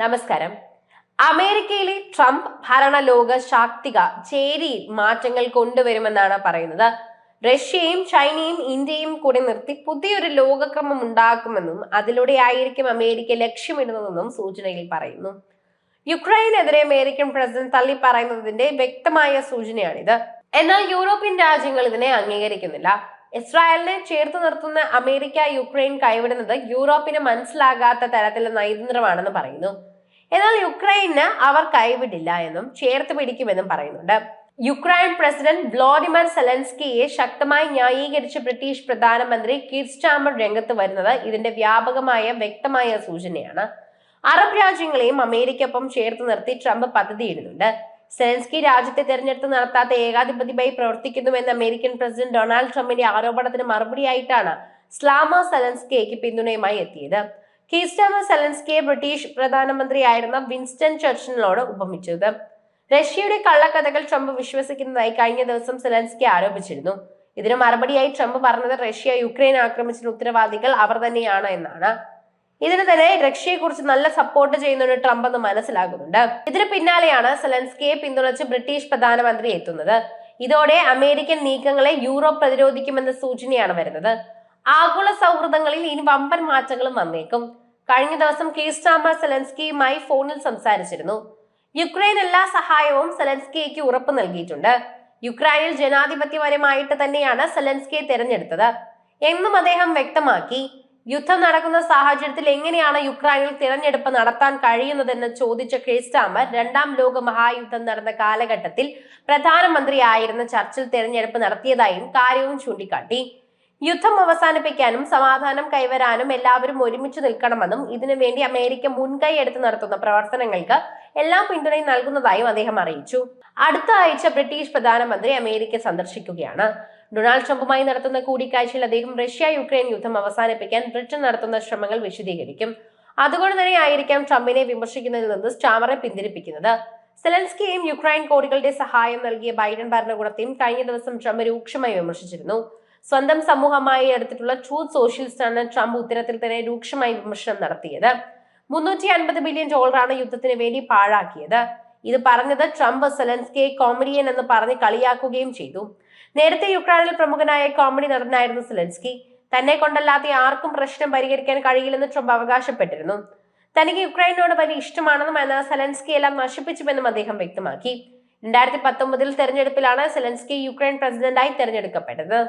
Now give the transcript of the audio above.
നമസ്കാരം. അമേരിക്കയിലെ ട്രംപ് ഭരണലോക ശാക്തിക ചേരിയിൽ മാറ്റങ്ങൾ കൊണ്ടുവരുമെന്നാണ് പറയുന്നത്. റഷ്യയും ചൈനയും ഇന്ത്യയും കൂടി നിർത്തി പുതിയൊരു ലോകക്രമം ഉണ്ടാക്കുമെന്നും അതിലൂടെ ആയിരിക്കും അമേരിക്ക ലക്ഷ്യമിടുന്നതെന്നും സൂചനയിൽ പറയുന്നു. യുക്രൈനെതിരെ അമേരിക്കൻ പ്രസിഡന്റ് തള്ളി പറയുന്നതിന്റെ വ്യക്തമായ സൂചനയാണിത്. എന്നാൽ യൂറോപ്യൻ രാജ്യങ്ങൾ ഇതിനെ അംഗീകരിക്കുന്നില്ല. ഇസ്രായേലിനെ ചേർത്ത് നിർത്തുന്ന അമേരിക്ക യുക്രൈൻ കൈവിടുന്നത് യൂറോപ്പിന് മനസ്സിലാകാത്ത തരത്തിലുള്ള നയതന്ത്രമാണെന്ന് പറയുന്നു. എന്നാൽ യുക്രൈന് അവർ കൈവിടില്ല എന്നും ചേർത്ത് പിടിക്കുമെന്നും പറയുന്നുണ്ട്. യുക്രൈൻ പ്രസിഡന്റ് വ്ളോഡിമർ സെലൻസ്കിയെ ശക്തമായി ന്യായീകരിച്ച് ബ്രിട്ടീഷ് പ്രധാനമന്ത്രി കിർ സ്റ്റാമർ രംഗത്ത് വരുന്നത് ഇതിന്റെ വ്യാപകമായ വ്യക്തമായ സൂചനയാണ്. അറബ് രാജ്യങ്ങളെയും അമേരിക്കൊപ്പം ചേർത്ത് നിർത്തി ട്രംപ് പദ്ധതിയിടുന്നുണ്ട്. സെലൻസ്കി രാജ്യത്തെ തെരഞ്ഞെടുത്ത് നടത്താത്ത ഏകാധിപതിയായി പ്രവർത്തിക്കുന്നുവെന്ന് അമേരിക്കൻ പ്രസിഡന്റ് ഡൊണാൾഡ് ട്രംപിന്റെ ആരോപണത്തിന് മറുപടിയായിട്ടാണ് സ്ലാമ സെലൻസ്കിയ്ക്ക് പിന്തുണയുമായി എത്തിയത്. കീസ്റ്റമ സെലൻസ്കിയെ ബ്രിട്ടീഷ് പ്രധാനമന്ത്രിയായിരുന്ന വിൻസ്റ്റൺ ചർച്ചിലിനോട് ഉപമിച്ചത്. റഷ്യയുടെ കള്ളക്കഥകൾ ട്രംപ് വിശ്വസിക്കുന്നതായി കഴിഞ്ഞ ദിവസം സെലൻസ്കി ആരോപിച്ചിരുന്നു. ഇതിന് മറുപടിയായി ട്രംപ് പറഞ്ഞത് റഷ്യ യുക്രൈൻ ആക്രമിച്ചതിന് ഉത്തരവാദികൾ അവർ തന്നെയാണ് എന്നാണ്. ഇതിന് തന്നെ റഷ്യയെക്കുറിച്ച് നല്ല സപ്പോർട്ട് ചെയ്യുന്നൊരു ട്രംപ് എന്ന് മനസ്സിലാകുന്നുണ്ട്. ഇതിന് പിന്നാലെയാണ് സെലൻസ്കിയെ പിന്തുണച്ച് ബ്രിട്ടീഷ് പ്രധാനമന്ത്രി എത്തുന്നത്. ഇതോടെ അമേരിക്കൻ നീക്കങ്ങളെ യൂറോപ്പ് പ്രതിരോധിക്കുമെന്ന സൂചനയാണ് വരുന്നത്. ആഗോള സൗഹൃദങ്ങളിൽ ഇനി വമ്പൻ മാറ്റങ്ങളും വന്നേക്കും. കഴിഞ്ഞ ദിവസം കീസ്റ്റാമർ സെലൻസ്കിയുമായി ഫോണിൽ സംസാരിച്ചിരുന്നു. യുക്രൈൻ എല്ലാ സഹായവും സെലൻസ്കിയ്ക്ക് ഉറപ്പ് നൽകിയിട്ടുണ്ട്. യുക്രൈനിൽ ജനാധിപത്യപരമായിട്ട് തന്നെയാണ് സെലൻസ്കിയെ തിരഞ്ഞെടുത്തത്. എന്നും അദ്ദേഹം വ്യക്തമാക്കി യുദ്ധം നടക്കുന്ന സാഹചര്യത്തിൽ എങ്ങനെയാണ് യുക്രൈനിൽ തിരഞ്ഞെടുപ്പ് നടത്താൻ കഴിയുന്നതെന്ന് ചോദിച്ച ക്രിസ്റ്റാമർ രണ്ടാം ലോക മഹായുദ്ധം നടന്ന കാലഘട്ടത്തിൽ പ്രധാനമന്ത്രിയായിരുന്ന ചർച്ചിൽ തിരഞ്ഞെടുപ്പ് നടത്തിയതായും കാര്യവും ചൂണ്ടിക്കാട്ടി. യുദ്ധം അവസാനിപ്പിക്കാനും സമാധാനം കൈവരാനും എല്ലാവരും ഒരുമിച്ച് നിൽക്കണമെന്നും ഇതിനുവേണ്ടി അമേരിക്ക മുൻകൈ എടുത്ത് നടത്തുന്ന പ്രവർത്തനങ്ങൾക്ക് എല്ലാം പിന്തുണയും നൽകുന്നതായും അദ്ദേഹം അറിയിച്ചു. അടുത്ത ആഴ്ച ബ്രിട്ടീഷ് പ്രധാനമന്ത്രി അമേരിക്ക സന്ദർശിക്കുകയാണ്. ഡൊണാൾഡ് ട്രംപുമായി നടത്തുന്ന കൂടിക്കാഴ്ചയിൽ അദ്ദേഹം റഷ്യ യുക്രൈൻ യുദ്ധം അവസാനിപ്പിക്കാൻ ബ്രിട്ടൻ നടത്തുന്ന ശ്രമങ്ങൾ വിശദീകരിക്കും. അതുകൊണ്ട് തന്നെ ആയിരിക്കാം ട്രംപിനെ വിമർശിക്കുന്നതിൽ നിന്ന് സ്റ്റാമറെ പിന്തിരിപ്പിക്കുന്നത്. സെലൻസ്കിയെയും യുക്രൈൻ കോടികളുടെ സഹായം നൽകിയ ബൈഡൻ ഭരണകൂടത്തെയും കഴിഞ്ഞ ദിവസം ട്രംപ് രൂക്ഷമായി വിമർശിച്ചിരുന്നു. സ്വന്തം സമൂഹമായി എടുത്തിട്ടുള്ള ട്രൂത്ത് സോഷ്യലിസ്റ്റാണ് ട്രംപ് ഉത്തരത്തിൽ തന്നെ രൂക്ഷമായി വിമർശനം നടത്തിയത്. മുന്നൂറ്റി അൻപത് ബില്യൺ ഡോളറാണ് യുദ്ധത്തിന് വേണ്ടി പാഴാക്കിയത്. ഇത് പറഞ്ഞത് ട്രംപ് സെലൻസ്കിയെ കോമഡിയൻ എന്ന് പറഞ്ഞ് കളിയാക്കുകയും ചെയ്തു. നേരത്തെ യുക്രൈനിൽ പ്രമുഖനായ കോമഡി നടനായിരുന്നു സെലൻസ്കി തന്നെ കൊണ്ടല്ലാത്ത ആർക്കും പ്രശ്നം പരിഹരിക്കാൻ കഴിയില്ലെന്ന് ട്രംപ് അവകാശപ്പെട്ടിരുന്നു. തനിക്ക് യുക്രൈനോട് വലിയ ഇഷ്ടമാണെന്നും എന്നാൽ സെലൻസ്കി എല്ലാം നശിപ്പിച്ചുവെന്നും അദ്ദേഹം വ്യക്തമാക്കി. രണ്ടായിരത്തി പത്തൊമ്പതിൽ തെരഞ്ഞെടുപ്പിലാണ് സെലൻസ്കി യുക്രൈൻ പ്രസിഡന്റായി തെരഞ്ഞെടുക്കപ്പെട്ടത്.